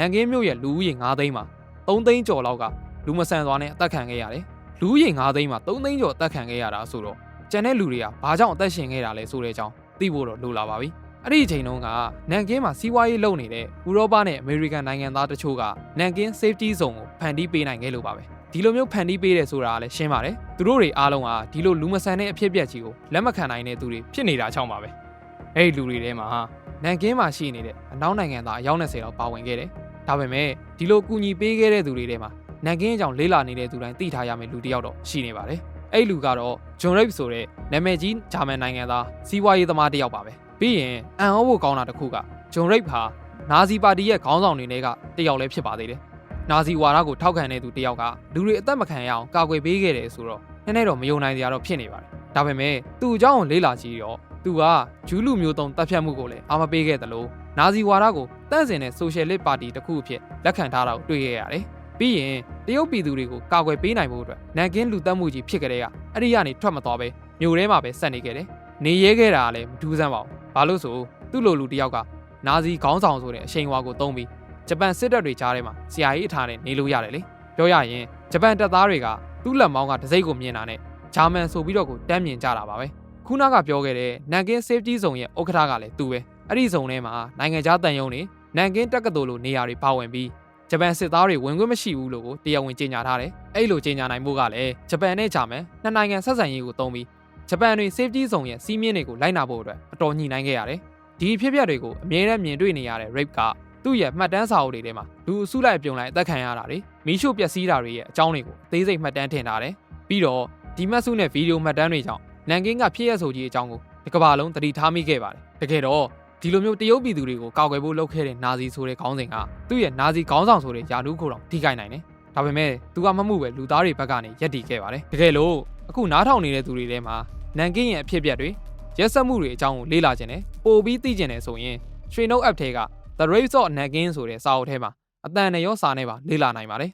နန်ကင်းမြို့ရဲ့လူဦးရေ9သိန်းမှာ3သိန်းကျော်လောက်ကလူမဆန်စွာနဲ့အသက်ခံခဲ့ရတယ်လူဦးရေ9သိန်းမှာ3သိန်းကျော်အသက်ခံခဲ့ရတာဆိုတော့ကျန်တဲ့လူတွေကဘာကြောင့်အသက်ရှင်ခဲ့တာလဲဆိုတဲ့အကြောင်းသိဖို့တော့လိုလာပါပြီအဲ့ဒီအချိန်တုန်းကနန်ကင်းမှာစီးပွားရေးလုပ်နေတဲ့ဥရောပနဲ့အမေရိကန်နိုင်ငံသားတချို့ကနန်ကင်း safety zone ကိုဖန်တီးပေးနိုင်ခဲ့လို့ပါပဲဒီလိုမျိုးဖန်တီးပေးတယ်ဆိုတာကလည်းရှင်းပါတယ်သူတို့တွေအားလုံးကဒီလိုလူမဆန်တဲ့အဖြစ်အပျက်ကြီးကိုလက်မခံနိုင်တဲ့သူတွေဖြစ်နေတာချောင်းပါပဲအဲ့ဒီလူတွေထဲမှာနန်ကင်းမှာရှိနေတဲ့အနောက်နိုင်ငံသားအယောက်20လောက်ပါဝင်ခဲ့တယ် ဒါပေမဲ့ဒီလိုကူညီပေးခဲ့တဲ့သူတွေထဲမှာနန်ကင်းအကြောင်းလေးလာနေတဲ့သူတိုင်းသိထားရမယ့်လူတစ်ယောက်တော့ရှိနေပါတယ်အဲ့လူကတော့ဂျွန်ရိပ်ဆိုတဲ့နာမည်ကြီးဂျာမန်နိုင်ငံသားစီးပွားရေးသမားတစ်ယောက်ပါပဲပြီးရင်အန်အောဖို့ကောင်းတာတစ်ခုကဂျွန်ရိပ်ဟာနာဇီပါတီရဲ့ခေါင်းဆောင်တွေနဲ့ကတစ်ယောက်လည်းဖြစ်ပါသေးတယ်နာဇီဝါဒကိုထောက်ခံတဲ့သူတစ်ယောက်ကလူတွေအသက်မခံရအောင်ကာကွယ်ပေးခဲ့တယ်ဆိုတော့နည်းနည်းတော့မယုံနိုင်စရာတော့ဖြစ်နေပါတယ်ဒါပေမဲ့သူ့အကြောင်းကိုလေးလာကြည့်တော့ သူကဂျူးလူမျိုးတုံးတပ်ဖြတ်မှုကိုလည်းအာမပေးခဲ့တယ်လို့နာဇီဝါဒကိုတန့်စင်တဲ့ဆိုရှယ်လစ်ပါတီတစ်ခုအဖြစ်လက်ခံထားတာကိုတွေ့ရရတယ်ပြီးရင်တရုတ်ပြည်သူတွေကိုကာကွယ်ပေးနိုင်ဖို့အတွက်နန်ကင်းလူတက်မှုကြီးဖြစ်ကြတဲ့ကအဲ့ဒီကနေထွက်မသွားပဲမြို့ထဲမှာပဲဆက်နေခဲ့တယ်။နေရဲခဲ့တာကလည်းမထူးဆန်းပါဘူး။ဘာလို့ဆိုသူ့လိုလူတယောက်ကနာဇီခေါင်းဆောင်ဆိုတဲ့အရှိန်အဝါကိုသုံးပြီးဂျပန်စစ်တပ်တွေကြားထဲမှာဆရာကြီးအထားနဲ့နေလို့ရတယ်လေ။ပြောရရင်ဂျပန်တပ်သားတွေကသူ့လက်မောင်းကတစိမ့်ကိုမြင်တာနဲ့ဂျာမန်ဆိုပြီးတော့ကိုတမ်းမြင်ကြတာပါပဲ။ ခုနကပြောခဲ့တဲ့နန်ကင်း safety zone ရဲ့ဥက္ကဋ္ဌကလည်းသူပဲ။အဲ့ဒီဇုံထဲမှာနိုင်ငံခြားတန်ယုံတွေနန်ကင်းတက္ကသိုလ်လိုနေရာတွေပါဝင်ပြီးဂျပန်စစ်သားတွေဝင်ခွင့်မရှိဘူးလို့ကိုတရားဝင်ကြေညာထားတယ်။အဲ့လိုကြေညာနိုင်ဖို့ကလည်းဂျပန်နဲ့ဂျာမန်နှစ်နိုင်ငံဆက်ဆံရေးကိုသုံးပြီးဂျပန်တွေ safety zone ရဲ့စီးမြင့်တွေကိုလိုက်နာဖို့အတွက်အတော်ညှိနှိုင်းခဲ့ရတယ်။ဒီဖြစ်ပျက်တွေကိုအမြဲတမ်းမြင်တွေ့နေရတဲ့ rape ကသူ့ရဲ့မှတ်တမ်းစာအုပ်တွေထဲမှာလူအစုလိုက်ပြုံလိုက်အသက်ခံရတာတွေမီးရှို့ပျက်စီးတာတွေရဲ့အကြောင်းတွေကိုအသေးစိတ်မှတ်တမ်းထင်ထားတယ်။ပြီးတော့ဒီမှတ်စုနဲ့ဗီဒီယိုမှတ်တမ်းတွေကြောင့် နန်ကင်းကဖြစ်ရဆိုကြီးအကြောင်းကိုဒီကမ္ဘာလုံးသတိထားမိခဲ့ပါတယ်။တကယ်တော့ဒီလိုမျိုးတရုတ်ပြည်သူတွေကိုကာကွယ်ဖို့လုပ်ခဲ့တဲ့နာဇီဆိုတဲ့ခေါင်းစဉ်ကသူ့ရဲ့နာဇီခေါင်းဆောင်ဆိုတဲ့ယာနူးခိုတော်ထိခိုက်နိုင်တယ်။ဒါပေမဲ့သူကမမှုပဲလူသားတွေဘက်ကနေရက်တီခဲ့ပါတယ်။တကယ်လို့အခုနားထောင်နေတဲ့သူတွေထဲမှာနန်ကင်းရဲ့အဖြစ်အပျက်တွေရက်စက်မှုတွေအကြောင်းကိုလေ့လာခြင်းနဲ့ပို့ပြီးသိကျင်တယ်ဆိုရင်ရွှေနှုတ် app ထဲက The Race of Nagin ဆိုတဲ့စာအုပ်ထဲမှာအတန်နဲ့ရောစာနဲ့ပါလေ့လာနိုင်ပါတယ်